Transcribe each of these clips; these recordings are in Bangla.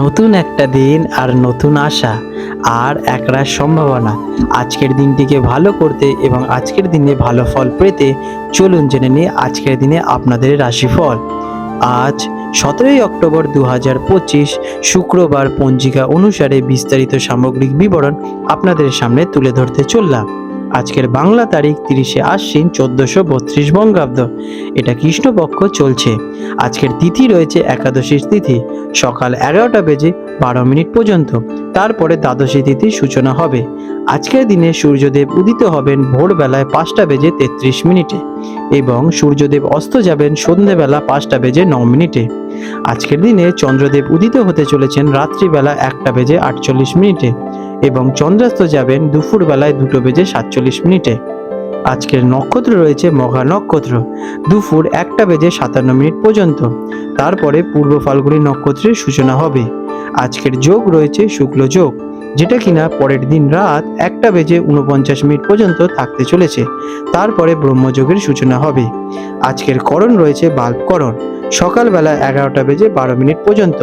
নতুন একটা দিন আর নতুন আশা, আর একরাশ সম্ভাবনা। আজকের দিনটিকে ভালো করতে এবং আজকের দিনে ভালো ফল পেতে চলুন জেনে নিই আজকের দিনে আপনাদের রাশিফল। আজ সতেরোই অক্টোবর দু হাজার পঁচিশ, শুক্রবার পঞ্জিকা অনুসারে বিস্তারিত সামগ্রিক বিবরণ আপনাদের সামনে তুলে ধরতে চললাম। আজকের বাংলা তারিখ তিরিশে আশ্বিন চোদ্দশো বত্রিশ বঙ্গাব্দ। এটা কৃষ্ণপক্ষ চলছে। আজকের তিথি রয়েছে একাদশীর তিথি। সকাল এগারোটা বেজে বারো মিনিট পর্যন্ত। তারপরে দ্বাদশী তিথির সূচনা হবে। আজকের দিনে সূর্যদেব উদিত হবেন ভোরবেলায় পাঁচটা বেজে তেত্রিশ মিনিটে এবং সূর্যদেব অস্ত যাবেন সন্ধেবেলা পাঁচটা বেজে ন মিনিটে। আজকের দিনে চন্দ্রদেব উদিত হতে চলেছেন রাত্রিবেলা একটা বেজে আটচল্লিশ মিনিটে। এবং চন্দ্রাস্ত যাবেন দুপুরবেলায় দুটো বেজে সাতচল্লিশ মিনিটে। আজকের নক্ষত্র রয়েছে মঘা নক্ষত্র। দুপুর একটা বেজে সাতান্ন মিনিট পর্যন্ত। তারপরে পূর্ব ফাল্গুনী নক্ষত্রের সূচনা হবে। আজকের যোগ রয়েছে শুক্ল যোগ, যেটা কিনা পরের দিন রাত একটা বেজে উনপঞ্চাশ মিনিট পর্যন্ত থাকতে চলেছে। তারপরে ব্রহ্মযোগের সূচনা হবে। আজকের করণ রয়েছে বাল্বকরণ সকালবেলা এগারোটা বেজে বারো মিনিট পর্যন্ত।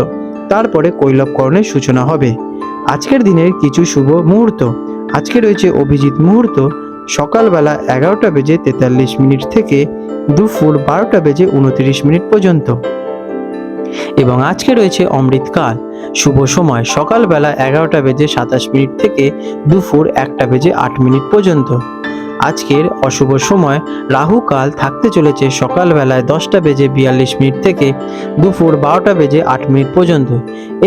তারপরে কৈলবকরণের সূচনা হবে। আজকের দিনের কিছু শুভ মুহূর্ত। আজকে রয়েছে অভিজিৎ মুহূর্ত। সকালবেলা এগারোটা বেজে তেতাল্লিশ মিনিট থেকে দুপুর বারোটা বেজে উনত্রিশ মিনিট পর্যন্ত। এবং আজকে রয়েছে অমৃতকাল। শুভ সময় সকালবেলা এগারোটা বেজে সাতাশ মিনিট থেকে দুপুর একটা বেজে আট মিনিট পর্যন্ত। আজকের অশুভ সময়, রাহু কাল থাকতে চলেছে সকালবেলায় দশটা বেজে বিয়াল্লিশ মিনিট থেকে দুপুর বারোটা বেজে আট মিনিট পর্যন্ত।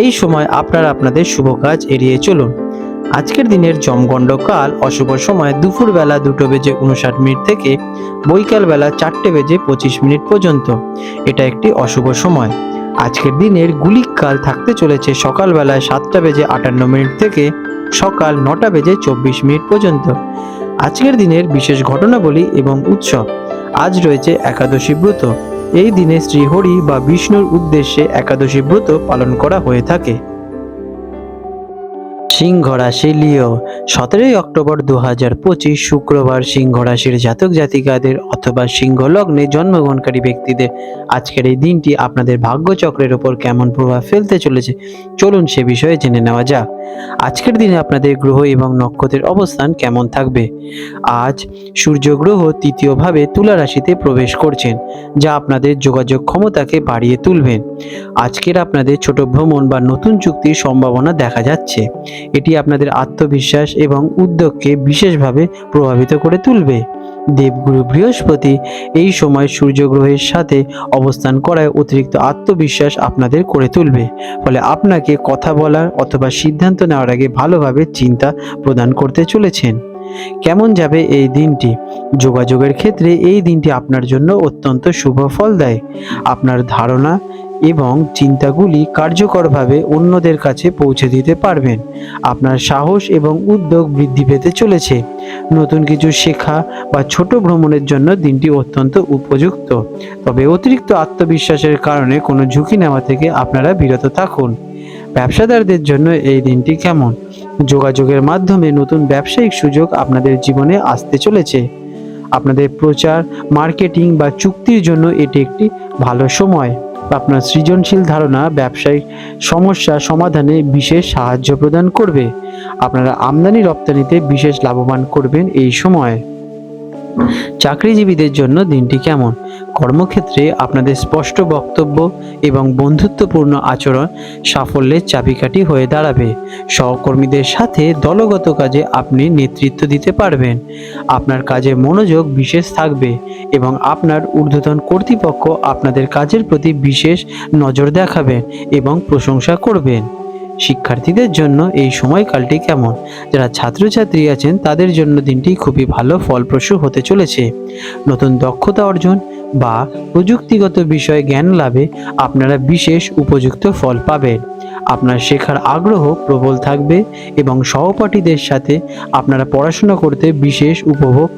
এই সময় আপনারা আপনাদের শুভ কাজ এড়িয়ে চলুন। আজকের দিনের জমগণ্ড কাল অশুভ সময় দুপুরবেলা দুটো বেজে উনষাট মিনিট থেকে বৈকালবেলা চারটে বেজে পঁচিশ মিনিট পর্যন্ত। এটা একটি অশুভ সময়। আজকের দিনের গুলিক কাল থাকতে চলেছে সকালবেলায় সাতটা বেজে আটান্ন মিনিট থেকে সকাল নটা বেজে চব্বিশ মিনিট পর্যন্ত। আজকের দিনের বিশেষ ঘটনাবলী এবং উৎসব। আজ রয়েছে একাদশী ব্রত। এই দিনে শ্রীহরি বা বিষ্ণুর উদ্দেশ্যে একাদশী ব্রত পালন করা হয়ে থাকে। সিংহ রাশি লিও সতেরোই অক্টোবর দু হাজার পঁচিশ শুক্রবার সিংহ রাশির জাতক জাতিকাদের অথবা সিংহ লগ্নে জন্মগ্রহণকারী ব্যক্তিদের আজকের এই দিনটি আপনাদের ভাগ্যচক্রের ওপর কেমন প্রভাব ফেলতে চলেছে, চলুন সে বিষয়ে জেনে নেওয়া যাক। আজকের দিনে আপনাদের গ্রহ এবং নক্ষত্রের অবস্থান কেমন থাকবে? আজ সূর্য গ্রহ তৃতীয়ভাবে তুলা রাশিতে প্রবেশ করছেন, যা আপনাদের যোগাযোগ ক্ষমতাকে বাড়িয়ে তুলবেন আজকের আপনাদের ছোট ভ্রমণ বা নতুন চুক্তির সম্ভাবনা দেখা যাচ্ছে। এটি আপনাদের আত্মবিশ্বাস এবং উদ্যোগকে বিশেষভাবে প্রভাবিত করে তুলবে। দেবগুরু বৃহস্পতি এই সময় সূর্যগ্রহের সাথে অবস্থান করায় অতিরিক্ত আত্মবিশ্বাস আপনাদের করে তুলবে, ফলে আপনাকে কথা বলার অথবা সিদ্ধান্ত নেওয়ার আগে ভালোভাবে চিন্তা প্রদান করতে চলেছেন। কেমন যাবে এই দিনটি? যোগাযোগের ক্ষেত্রে এই দিনটি আপনার জন্য অত্যন্ত শুভ ফল দেয়। আপনার ধারণা এবং চিন্তাগুলি কার্যকরভাবে অন্যদের কাছে পৌঁছে দিতে পারবেন। আপনার সাহস এবং উদ্যোগ বৃদ্ধি পেতে চলেছে। নতুন কিছু শেখা বা ছোট ভ্রমণের জন্য দিনটি অত্যন্ত উপযুক্ত। তবে অতিরিক্ত আত্মবিশ্বাসের কারণে কোনো ঝুঁকি নেওয়া থেকে আপনারা বিরত থাকুন। ব্যবসাদারদের জন্য এই দিনটি কেমন? যোগাযোগের মাধ্যমে নতুন ব্যবসায়িক সুযোগ আপনাদের জীবনে আসতে চলেছে। আপনাদের প্রচার, মার্কেটিং বা চুক্তির জন্য এটি একটি ভালো সময়। আপনার সৃজনশীল ধারণা, ব্যবসায়িক সমস্যা সমাধানে বিশেষ সাহায্য প্রদান করবে। আপনারা আমদানি রপ্তানিতে বিশেষ লাভবান করবেন এই সময়। চাকরিজীবীদের জন্য দিনটি কেমন? কর্মক্ষেত্রে আপনাদের স্পষ্ট বক্তব্য এবং বন্ধুত্বপূর্ণ আচরণ সাফল্যের চাবিকাঠি হয়ে দাঁড়াবে। সহকর্মীদের সাথে দলগত কাজে আপনি নেতৃত্ব দিতে পারবেন। আপনার কাজে মনোযোগ বিশেষ থাকবে এবং আপনার ঊর্ধ্বতন কর্তৃপক্ষ আপনাদের কাজের প্রতি বিশেষ নজর দেখাবেন এবং প্রশংসা করবেন। শিক্ষার্থীদের জন্য এই সময়কালটি কেমন? যারা ছাত্রছাত্রী আছেন, তাদের জন্য দিনটি খুবই ভালো, ফলপ্রসূ হতে চলেছে। নতুন দক্ষতা অর্জন বা প্রযুক্তিগত বিষয়ে জ্ঞান লাভে আপনারা বিশেষ উপযুক্ত ফল পাবেন। আপনার শেখার আগ্রহ প্রবল থাকবে এবং সহপাঠীদের সাথে আপনারা পড়াশোনা করতে বিশেষ উপভোগ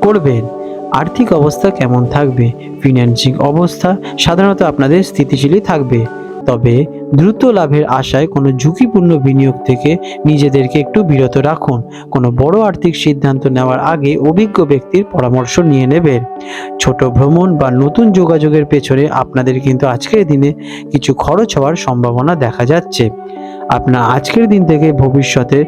করবেন। আর্থিক অবস্থা কেমন থাকবে? ফিনান্সিং অবস্থা সাধারণত আপনাদের স্থিতিশীলই থাকবে। তবে দ্রুত লাভের আশায় কোনো ঝুঁকিপূর্ণ বিনিয়োগ থেকে নিজেদেরকে একটু বিরত রাখুন। কোনো বড় আর্থিক সিদ্ধান্ত নেওয়ার আগে অভিজ্ঞ ব্যক্তির পরামর্শ নিয়ে নেবেন। ছোট ভ্রমণ বা নতুন যোগাযোগের পেছনে আপনাদের কিন্তু আজকের দিনে কিছু খরচ হওয়ার সম্ভাবনা দেখা যাচ্ছে। আপনার আজকের দিন থেকে ভবিষ্যতে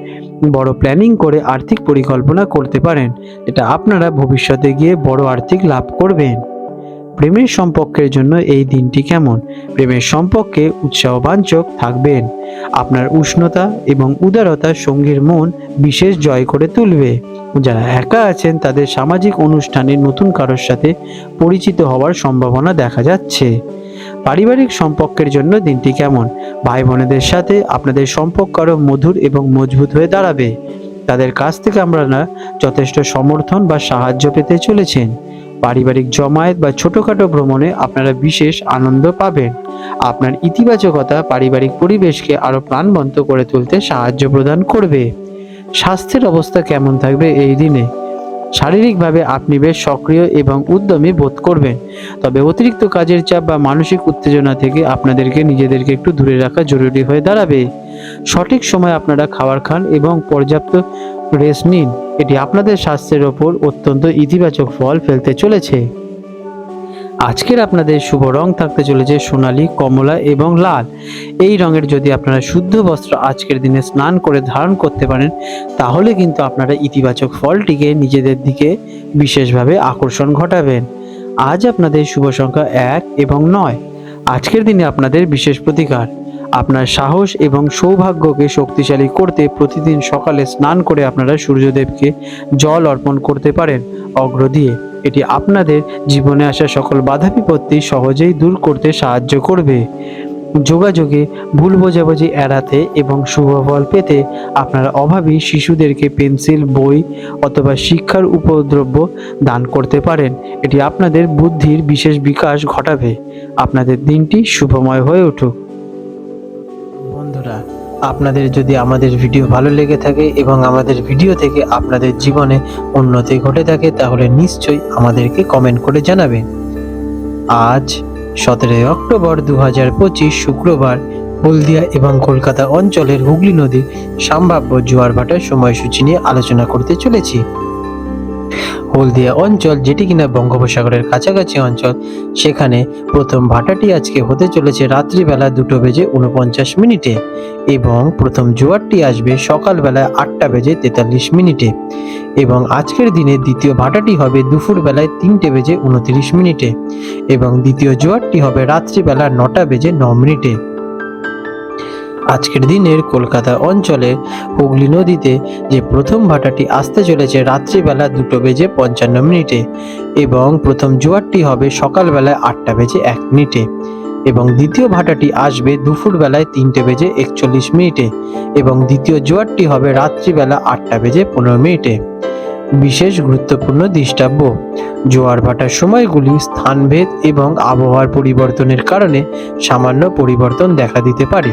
বড় প্ল্যানিং করে আর্থিক পরিকল্পনা করতে পারেন। এটা আপনারা ভবিষ্যতে গিয়ে বড় আর্থিক লাভ করবেন। প্রেমের সম্পর্কের জন্য এই দিনটি কেমন? প্রেমের সম্পর্কে উৎসাহবাঞ্চক থাকবেন। আপনার উষ্ণতা এবং উদারতা সঙ্গীর মন বিশেষ জয় করে তুলবে। যারা একা আছেন, তাদের সামাজিক অনুষ্ঠানে নতুন কারোর সাথে পরিচিত হওয়ার সম্ভাবনা দেখা যাচ্ছে। পারিবারিক সম্পর্কের জন্য দিনটি কেমন? ভাই বোনেদের সাথে আপনাদের সম্পর্ক আরও মধুর এবং মজবুত হয়ে দাঁড়াবে। তাদের কাছ থেকে আপনারা যথেষ্ট সমর্থন বা সাহায্য পেতে চলেছেন। পারিবারিক জমায়েত বা ছোটোখাটো ভ্রমণে আপনারা বিশেষ আনন্দ পাবেন। আপনার ইতিবাচকতা পারিবারিক পরিবেশকে আরও প্রাণবন্ত করে তুলতে সাহায্য প্রদান করবে। স্বাস্থ্যের অবস্থা কেমন থাকবে এই দিনে? শারীরিকভাবে আপনি বেশ সক্রিয় এবং উদ্যমী বোধ করবেন। তবে অতিরিক্ত কাজের চাপ বা মানসিক উত্তেজনা থেকে আপনাদেরকে নিজেদেরকে একটু দূরে রাখা জরুরি হয়ে দাঁড়াবে। সঠিক সময় আপনারা খাবার খান এবং পর্যাপ্ত রেস্ট নিন। এটি আপনাদের স্বাস্থ্যের ওপর অত্যন্ত ইতিবাচক ফল ফেলতে চলেছে। আজকের আপনাদের শুভ রং থাকতে চলেছে সোনালী, কমলা এবং লাল। এই রঙের যদি আপনারা শুদ্ধ বস্ত্র আজকের দিনে স্নান করে ধারণ করতে পারেন, তাহলে কিন্তু আপনারা ইতিবাচক ফলটিকে নিজেদের দিকে বিশেষভাবে আকর্ষণ ঘটাবেন। আজ আপনাদের শুভ সংখ্যা এক এবং নয়। আজকের দিনে আপনাদের বিশেষ প্রতিকার। আপনার সাহস এবং সৌভাগ্যকে শক্তিশালী করতে প্রতিদিন সকালে স্নান করে আপনারা সূর্যদেবকে জল অর্পণ করতে পারেন অগ্র দিয়ে। এটি আপনাদের জীবনে আসা সকল বাধা বিপত্তি সহজেই দূর করতে সাহায্য করবে। যোগাযোগে ভুল বোঝাবুঝি এড়াতে এবং শুভ ফল পেতে আপনারা অভাবী শিশুদেরকে পেন্সিল, বই অথবা শিক্ষার উপদ্রব্য দান করতে পারেন। এটি আপনাদের বুদ্ধির বিশেষ বিকাশ ঘটাবে। আপনাদের দিনটি শুভময় হয়ে উঠুক। আপনাদের যদি আমাদের ভিডিও ভালো লেগে থাকে এবং আমাদের ভিডিও থেকে আপনাদের জীবনে উন্নতি ঘটে থাকে, তাহলে নিশ্চয়ই আমাদেরকে কমেন্ট করে জানাবেন। আজ সতেরোই অক্টোবর দু হাজার পঁচিশ শুক্রবার হলদিয়া এবং কলকাতা অঞ্চলের হুগলি নদীর সম্ভাব্য জোয়ার ভাটার সময়সূচি নিয়ে আলোচনা করতে চলেছি। হলদিয়া অঞ্চল, যেটি কিনা বঙ্গোপসাগরের কাছাকাছি অঞ্চল, সেখানে প্রথম ভাটাটি আজকে হতে চলেছে রাত্রিবেলা দুটো বেজে উনপঞ্চাশ মিনিটে এবং প্রথম জোয়ারটি আসবে সকালবেলায় আটটা বেজে তেতাল্লিশ মিনিটে এবং আজকের দিনে দ্বিতীয় ভাটাটি হবে দুপুর বেলায় তিনটে বেজে উনত্রিশ মিনিটে এবং দ্বিতীয় জোয়ারটি হবে রাত্রিবেলা নটা বেজে ন মিনিটে। আজকের দিনের কলকাতা অঞ্চলে হুগলি নদীতে যে প্রথম ভাটাটি আসতে চলেছে রাত্রিবেলা দুটো বেজে পঞ্চান্ন মিনিটে এবং প্রথম জোয়ারটি হবে সকালবেলায় আটটা বেজে এক মিনিটে এবং দ্বিতীয় ভাটাটি আসবে দুপুর বেলায় তিনটে বেজে একচল্লিশ মিনিটে এবং দ্বিতীয় জোয়ারটি হবে রাত্রিবেলা আটটা বেজে পনেরো মিনিটে। বিশেষ গুরুত্বপূর্ণ দৃষ্টাব্য, জোয়ার ভাটার সময়গুলি স্থানভেদ এবং আবহাওয়ার পরিবর্তনের কারণে সামান্য পরিবর্তন দেখা দিতে পারে।